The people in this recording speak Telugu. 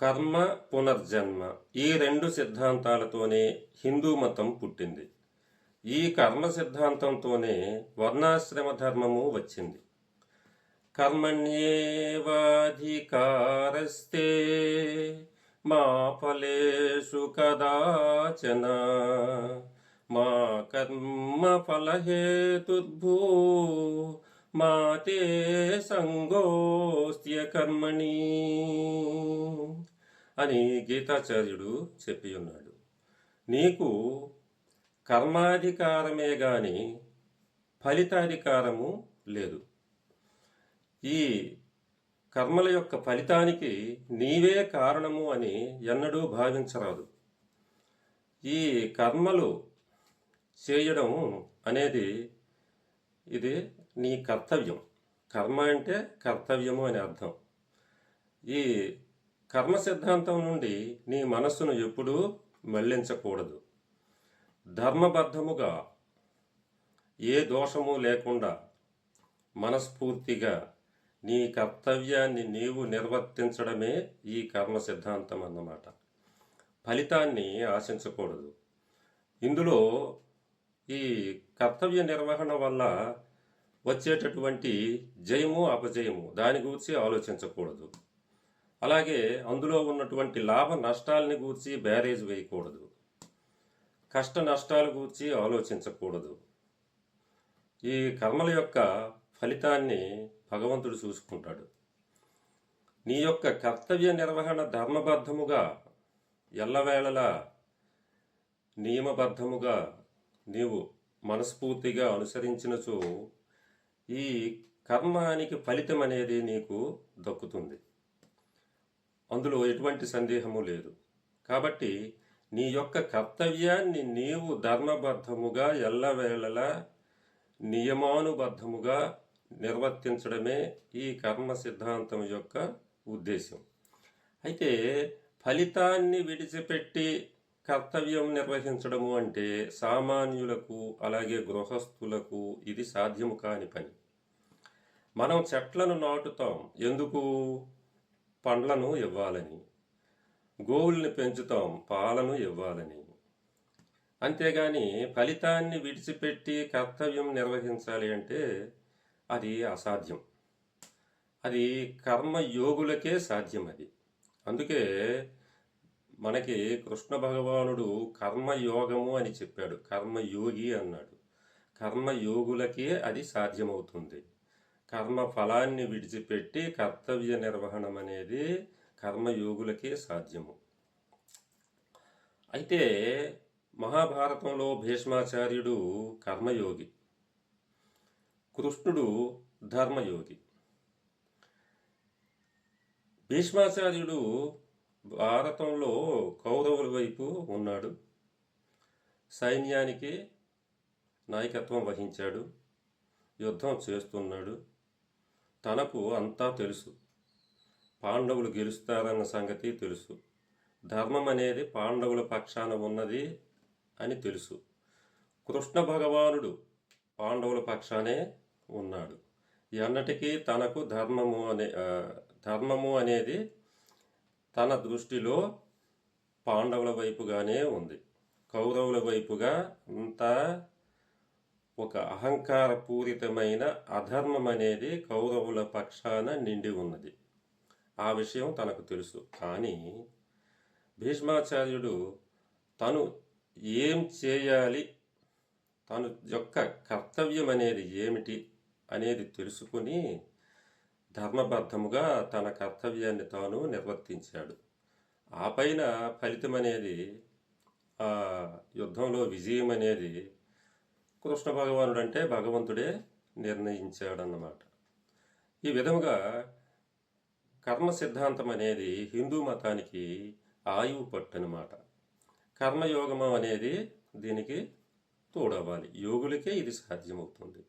కర్మ పునర్జన్మ ఈ రెండు సిద్ధాంతాలతోనే హిందూ మతం పుట్టింది. ఈ కర్మ సిద్ధాంతంతోనే వర్ణాశ్రమ ధర్మము వచ్చింది. కర్మణ్యేవాధికారస్తే మా ఫలేషు కదాచన. మా కర్మ ఫలహేతుర్భూ మా తే సంగోస్త్య కర్మణి. అని గీతాచార్యుడు చెప్పి ఉన్నాడు నీకు కర్మాధికారమే గాని ఫలితాధికారము లేదు. ఈ కర్మల యొక్క ఫలితానికి నీవే కారణము అని ఎన్నడూ భావించరాదు. ఈ కర్మలు చేయడం అనేది ఇది నీ కర్తవ్యం. కర్మ అంటే కర్తవ్యము అని అర్థం. ఈ కర్మ సిద్ధాంతం నుండి నీ మనస్సును ఎప్పుడూ మళ్ళించకూడదు. ధర్మబద్ధముగా ఏ దోషము లేకుండా మనస్ఫూర్తిగా నీ కర్తవ్యాన్ని నీవు నిర్వర్తించడమే ఈ కర్మ సిద్ధాంతం అన్నమాట. ఫలితాన్ని ఆశించకూడదు. ఇందులో ఈ కర్తవ్య నిర్వహణ వల్ల వచ్చేటటువంటి జయము అపజయము దాని గురించి ఆలోచించకూడదు. అలాగే అందులో ఉన్నటువంటి లాభ నష్టాలని గూర్చి బ్యారేజ్ వేయకూడదు. కష్ట నష్టాల గూర్చి ఆలోచించకూడదు. ఈ కర్మల యొక్క ఫలితాన్ని భగవంతుడు చూసుకుంటాడు. నీ యొక్క కర్తవ్య నిర్వహణ ధర్మబద్ధముగా ఎల్లవేళలా నియమబద్ధముగా నీవు మనస్ఫూర్తిగా అనుసరించినచో ఈ కర్మానికి ఫలితం అనేది నీకు దక్కుతుంది. అందులో ఎటువంటి సందేహము లేదు. కాబట్టి నీ యొక్క కర్తవ్యాన్ని నీవు ధర్మబద్ధముగా ఎల్లవేళలా నియమానుబద్ధముగా నిర్వర్తించడమే ఈ కర్మ సిద్ధాంతం యొక్క ఉద్దేశం. అయితే ఫలితాన్ని విడిచిపెట్టి కర్తవ్యం నిర్వహించడము అంటే సామాన్యులకు అలాగే గృహస్థులకు ఇది సాధ్యము కాని పని. మనం చెట్లను నాటుతాం. ఎందుకు? పండ్లను ఇవ్వాలని. గోవుల్ని పెంచుతాం పాలను ఇవ్వాలని. అంతేగాని ఫలితాన్ని విడిచిపెట్టి కర్తవ్యం నిర్వహించాలి అంటే అది అసాధ్యం. అది కర్మయోగులకే సాధ్యం అది. అందుకే మనకి కృష్ణ భగవానుడు కర్మయోగము అని చెప్పాడు. కర్మయోగి అన్నాడు. కర్మయోగులకే అది సాధ్యమవుతుంది. కర్మ ఫలాన్ని విడిచిపెట్టి కర్తవ్య నిర్వహణం అనేది కర్మయోగులకే సాధ్యము. అయితే మహాభారతంలో భీష్మాచార్యుడు కర్మయోగి కృష్ణుడు ధర్మయోగి. భీష్మాచార్యుడు భారతంలో కౌరవుల వైపు ఉన్నాడు. సైన్యానికి నాయకత్వం వహించాడు. యుద్ధం చేస్తున్నాడు. తనకు అంతా తెలుసు. పాండవులు గెలుస్తారన్న సంగతి తెలుసు. ధర్మం అనేది పాండవుల పక్షాన ఉన్నది అని తెలుసు. కృష్ణ భగవానుడు పాండవుల పక్షానే ఉన్నాడు. ఎన్నటికీ తనకు ధర్మము అనే ధర్మము అనేది తన దృష్టిలో పాండవుల వైపుగానే ఉంది. కౌరవుల వైపుగా అంతా ఒక అహంకారపూరితమైన అధర్మం అనేది కౌరవుల పక్షాన నిండి ఉన్నది. ఆ విషయం తనకు తెలుసు. కానీ భీష్మాచార్యుడు తను ఏం చేయాలి తను యొక్క కర్తవ్యం అనేది ఏమిటి అనేది తెలుసుకుని ధర్మబద్ధముగా తన కర్తవ్యాన్ని తాను నిర్వర్తించాడు. ఆ పైన ఫలితం అనేది ఆ యుద్ధంలో విజయం అనేది కృష్ణ భగవానుడు అంటే భగవంతుడే నిర్ణయించాడన్నమాట. ఈ విధముగా కర్మ సిద్ధాంతం అనేది హిందూ మతానికి ఆయువు పట్టు అనమాట కర్మయోగము అనేది దీనికి తోడవ్వాలి. యోగులకే ఇది సాధ్యమవుతుంది.